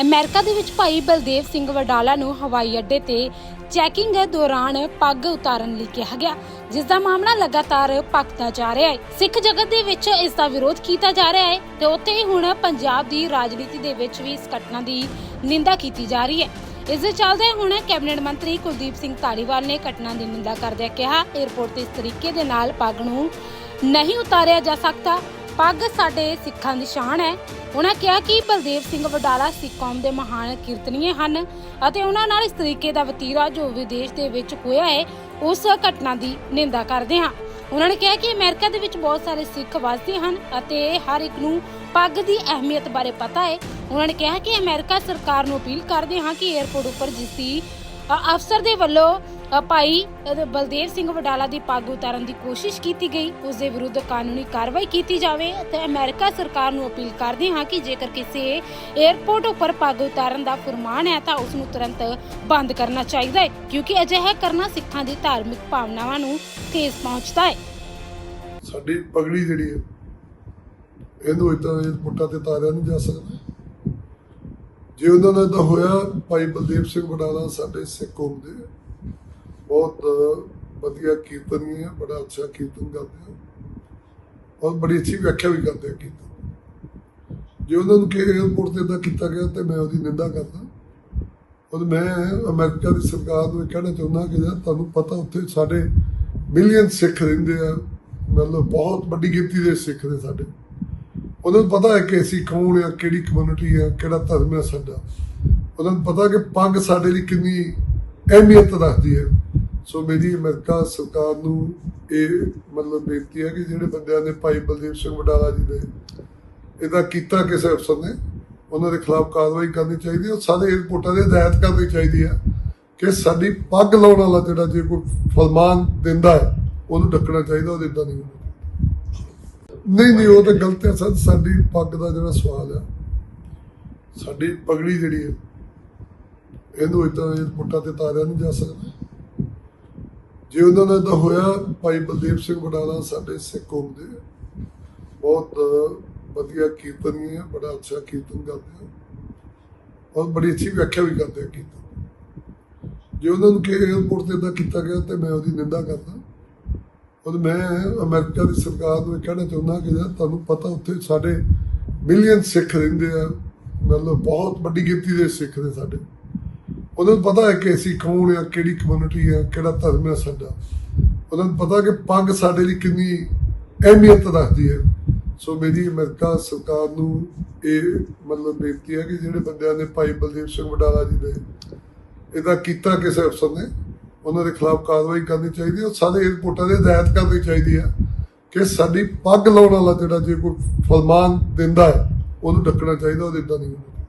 America ਦੇ ਵਿੱਚ ਭਾਈ ਬਲਦੇਵ ਸਿੰਘ ਵਡਾਲਾ ਨੂੰ ਹਵਾਈ ਅੱਡੇ ਤੇ ਚੈਕਿੰਗ ਦੌਰਾਨ ਪੱਗ ਉਤਾਰਨ ਲਈ ਕਿਹਾ ਗਿਆ, ਜਿਸ ਦਾ ਮਾਮਲਾ ਲਗਾਤਾਰ ਭਖਦਾ ਜਾ ਰਿਹਾ ਹੈ। ਸਿੱਖ ਜਗਤ ਦੇ ਵਿੱਚ ਇਸ ਦਾ ਵਿਰੋਧ ਕੀਤਾ ਜਾ ਰਿਹਾ ਹੈ ਤੇ ਉੱਥੇ ਹੀ ਹੁਣ ਪੰਜਾਬ ਦੀ ਰਾਜਨੀਤੀ ਦੇ ਵਿੱਚ ਵੀ ਇਸ ਘਟਨਾ ਦੀ ਨਿੰਦਾ ਕੀਤੀ ਜਾ ਰਹੀ ਹੈ। ਇਸ ਦੇ ਚੱਲਦੇ ਹੁਣ ਕੈਬਨਿਟ ਮੰਤਰੀ ਕੁਲਦੀਪ ਸਿੰਘ ਧਾਲੀਵਾਲ ਨੇ ਘਟਨਾ ਦੀ ਨਿੰਦਾ ਕਰਦਿਆਂ ਕਿਹਾ 에ਅਰਪੋਰਟ ਤੇ ਇਸ ਤਰੀਕੇ ਦੇ ਨਾਲ ਪੱਗ ਨੂੰ ਨਹੀਂ ਉਤਾਰਿਆ ਜਾ ਸਕਦਾ। ਪੱਗ ਸਾਡੇ ਸਿੱਖਾਂ ਦੀ ਸ਼ਾਨ ਹੈ। ਉਹਨਾਂ ਕਿਹਾ ਕਿ ਬਲਦੇਵ ਸਿੰਘ ਵਡਾਲਾ ਸਿੱਖ ਕੌਮ ਦੇ ਮਹਾਨ ਕੀਰਤਨੀਏ ਹਨ ਅਤੇ ਉਹਨਾਂ ਨਾਲ ਇਸ ਤਰੀਕੇ ਦਾ ਵਤੀਰਾ ਜੋ ਵਿਦੇਸ਼ ਦੇ ਵਿੱਚ ਹੋਇਆ ਹੈ, ਉਸ ਘਟਨਾ ਦੀ ਨਿੰਦਾ ਕਰਦੇ ਹਾਂ। ਉਹਨਾਂ ਨੇ ਕਿਹਾ ਕਿ ਅਮਰੀਕਾ ਦੇ ਵਿੱਚ ਬਹੁਤ ਸਾਰੇ ਸਿੱਖ ਵਸਦੇ ਹਨ ਅਤੇ ਹਰ ਇੱਕ ਨੂੰ ਪੱਗ ਦੀ ਅਹਿਮੀਅਤ ਬਾਰੇ ਪਤਾ ਹੈ। ਉਹਨਾਂ ਨੇ ਕਿਹਾ ਕਿ ਅਮਰੀਕਾ ਸਰਕਾਰ ਨੂੰ ਅਪੀਲ ਕਰਦੇ ਹਾਂ ਕਿ 에ਅਰਪੋਰਟ ਉੱਪਰ ਜਿਸ ਦੀ ਅਫਸਰ ਦੇ ਵੱਲੋਂ ਭਾਈ ਅ, ਬਲਦੇਵ ਸਿੰਘ ਵਡਾਲਾ ਦੀ ਪੱਗ ਉਤਾਰਨ ਦੀ ਕੋਸ਼ਿਸ਼ ਕੀਤੀ ਗਈ। ਉਸ ਦੇ ਵਿਰੁੱਧ ਕਾਨੂੰਨੀ ਕਾਰਵਾਈ ਕੀਤੀ ਜਾਵੇ ਤੇ ਅਮਰੀਕਾ ਸਰਕਾਰ ਨੂੰ ਅਪੀਲ ਕਰਦੇ ਹਾਂ ਕਿ ਜੇਕਰ ਕਿਸੇ 에ਅਰਪੋਰਟ ਉੱਪਰ ਪੱਗ ਉਤਾਰਨ ਦਾ ਫਰਮਾਨ ਹੈ ਤਾਂ ਉਸ ਨੂੰ ਤੁਰੰਤ ਬੰਦ ਕਰਨਾ ਚਾਹੀਦਾ ਹੈ ਕਿਉਂਕਿ ਅਜਿਹਾ ਕਰਨਾ ਸਿੱਖਾਂ ਦੀ ਧਾਰਮਿਕ ਭਾਵਨਾਵਾਂ ਨੂੰ ਤੇਜ਼ ਪਹੁੰਚਦਾ ਹੈ। ਸਾਡੀ ਪਗੜੀ ਜਿਹੜੀ ਹੈ ਇਹਨੂੰ ਇਦਾਂ ਇਹ ਤੇ ਤਾਰਿਆ ਨਹੀਂ ਜਾ ਸਕਦਾ। ਜੇ ਉਹਨਾਂ ਨਾਲ ਤਾਂ ਹੋਇਆ ਭਾਈ ਬਲਦੇਵ ਸਿੰਘ ਵਡਾਲਾ ਸਾਡੇ ਸਿੱਖ ਕੌਮ ਦੇ ਬਹੁਤ ਵਧੀਆ ਕੀਰਤਨੀ ਹੈ, ਬੜਾ ਅੱਛਾ ਕੀਰਤਨ ਕਰਦੇ ਆ। ਔਰ ਬੜੀ ਅੱਛੀ ਵਿਆਖਿਆ ਵੀ ਕਰਦੇ ਆ ਕੀਰਤਨ। ਜੇ ਉਹਨਾਂ ਨੂੰ ਕਿ 에ਅਰਪੋਰਟ ਤੇ ਇਦਾਂ ਕੀਤਾ ਗਿਆ ਤੇ ਮੈਂ ਉਹਦੀ ਨਿੰਦਾ ਕਰਦਾ। ਔਰ ਮੈਂ ਅਮਰੀਕਾ ਦੀ ਸਰਕਾਰ ਨੂੰ ਇਹ ਕਹਿਣਾ ਚਾਹੁੰਦਾ ਕਿ ਯਾਰ ਤੁਹਾਨੂੰ ਪਤਾ ਉੱਥੇ ਸਾਡੇ ਮਿਲੀਅਨ ਸਿੱਖ ਰਹਿੰਦੇ ਆ, ਮਤਲਬ ਬਹੁਤ ਵੱਡੀ ਗਿਣਤੀ ਦੇ ਸਿੱਖ ਨੇ ਸਾਡੇ। ਉਹਨਾਂ ਨੂੰ ਪਤਾ ਹੈ ਕਿ ਅਸੀਂ ਕੌਣ ਆ, ਕਿਹੜੀ ਕਮਿਊਨਿਟੀ ਆ, ਕਿਹੜਾ ਧਰਮ ਹੈ ਸਾਡਾ। ਉਹਨਾਂ ਨੂੰ ਪਤਾ ਕਿ ਪੱਗ ਸਾਡੇ ਲਈ ਕਿੰਨੀ ਅਹਿਮੀਅਤ ਰੱਖਦੀ ਹੈ। ਸੋ ਮੇਰੀ ਅਮਰੀਕਾ ਸਰਕਾਰ ਨੂੰ ਇਹ ਮਤਲਬ ਬੇਨਤੀ ਹੈ ਕਿ ਜਿਹੜੇ ਬੰਦਿਆਂ ਨੇ ਭਾਈ ਬਲਦੇਵ ਸਿੰਘ ਵਡਾਲਾ ਜੀ ਨੇ ਇਹਦਾ ਕੀਤਾ ਕਿਸੇ ਅਫਸਰ ਨੇ, ਉਹਨਾਂ ਦੇ ਖਿਲਾਫ ਕਾਰਵਾਈ ਕਰਨੀ ਚਾਹੀਦੀ ਹੈ ਔਰ ਸਾਰੇ ਏਅਰਪੋਰਟਾਂ ਦੇ ਹਦਾਇਤ ਕਰਨੀ ਚਾਹੀਦੀ ਹੈ ਕਿ ਸਾਡੀ ਪੱਗ ਲਾਉਣ ਵਾਲਾ ਜਿਹੜਾ ਜੇ ਕੋਈ ਫਰਮਾਨ ਦਿੰਦਾ ਹੈ, ਉਹਨੂੰ ਡੱਕਣਾ ਚਾਹੀਦਾ ਉਹ ਇਦਾਂ ਨਹੀਂ ਹੋਣਾ ਨਹੀਂ ਨਹੀਂ, ਉਹ ਤਾਂ ਗਲਤ ਹੈ ਸਰ, ਸਾਡੀ ਪੱਗ ਦਾ ਜਿਹੜਾ ਸਵਾਲ ਆ ਸਾਡੀ ਪਗੜੀ ਜਿਹੜੀ ਹੈ, ਇਹਨੂੰ ਇਦਾਂ ਇਹ ਤੇ ਤਾਰਿਆ ਨਹੀਂ ਜਾ ਸਕਦਾ। ਜੇ ਉਹਨਾਂ ਦਾ ਤਾਂ ਹੋਇਆ, ਭਾਈ ਬਲਦੇਵ ਸਿੰਘ ਵਡਾਲਾ ਸਾਡੇ ਸਿੱਖ ਕੌਮ ਦੇ। ਬਹੁਤ ਵਧੀਆ ਕੀਰਤਨੀ ਹੈ ਬੜਾ ਅੱਛਾ ਕੀਰਤਨ ਕਰਦੇ ਆ। ਔਰ ਬੜੀ ਅੱਛੀ ਵਿਆਖਿਆ ਵੀ ਕਰਦੇ ਆ ਕੀਰਤਨ। ਜੇ ਉਹਨਾਂ ਨੂੰ ਕਿ 에ਅਰਪੋਰਟ ਤੇ ਇਦਾਂ ਕੀਤਾ ਗਿਆ ਤੇ ਮੈਂ ਉਹਦੀ ਨਿੰਦਾ ਕਰਦਾ। ਔਰ ਮੈਂ ਅਮਰੀਕਾ ਦੀ ਸਰਕਾਰ ਨੂੰ ਇਹ ਕਹਿਣਾ ਚਾਹੁੰਦਾ ਕਿ ਯਾਰ ਤੁਹਾਨੂੰ ਪਤਾ ਉੱਥੇ ਸਾਡੇ ਮਿਲੀਅਨ ਸਿੱਖ ਰਹਿੰਦੇ ਆ। ਮਤਲਬ ਬਹੁਤ ਵੱਡੀ ਗਿਣਤੀ ਦੇ ਸਿੱਖ ਨੇ ਸਾਡੇ। ਉਹਨਾਂ ਨੂੰ ਪਤਾ ਹੈ ਕਿ ਅਸੀਂ ਕੌਣ ਆ, ਕਿਹੜੀ ਕਮਿਊਨਿਟੀ ਆ, ਕਿਹੜਾ ਧਰਮ ਹੈ ਸਾਡਾ। ਉਹਨਾਂ ਨੂੰ ਪਤਾ ਕਿ ਪੱਗ ਸਾਡੇ ਲਈ ਕਿੰਨੀ ਅਹਿਮੀਅਤ ਰੱਖਦੀ ਹੈ। ਸੋ ਮੇਰੀ ਅਮਰੀਕਾ ਸਰਕਾਰ ਨੂੰ ਇਹ ਮਤਲਬ ਬੇਨਤੀ ਹੈ ਕਿ ਜਿਹੜੇ ਬੰਦਿਆਂ ਨੇ ਭਾਈ ਬਲਦੇਵ ਸਿੰਘ ਵਡਾਲਾ ਜੀ ਦੇ ਇਹਦਾ ਕੀਤਾ ਕਿਸੇ ਅਫਸਰ ਨੇ, ਉਹਨਾਂ ਦੇ ਖਿਲਾਫ ਕਾਰਵਾਈ ਕਰਨੀ ਚਾਹੀਦੀ ਹੈ ਔਰ ਸਾਰੇ ਏਅਰਪੋਰਟਾਂ ਦੇ ਹਦਾਇਤ ਕਰਨੀ ਚਾਹੀਦੀ ਹੈ ਕਿ ਸਾਡੀ ਪੱਗ ਲਾਉਣ ਵਾਲਾ ਜਿਹੜਾ ਜੇ ਕੋਈ ਫਰਮਾਨ ਦਿੰਦਾ ਹੈ, ਉਹਨੂੰ ਡੱਕਣਾ ਚਾਹੀਦਾ, ਉਹਦੇ ਇਦਾਂ ਨਹੀਂ ਹੋਣਾ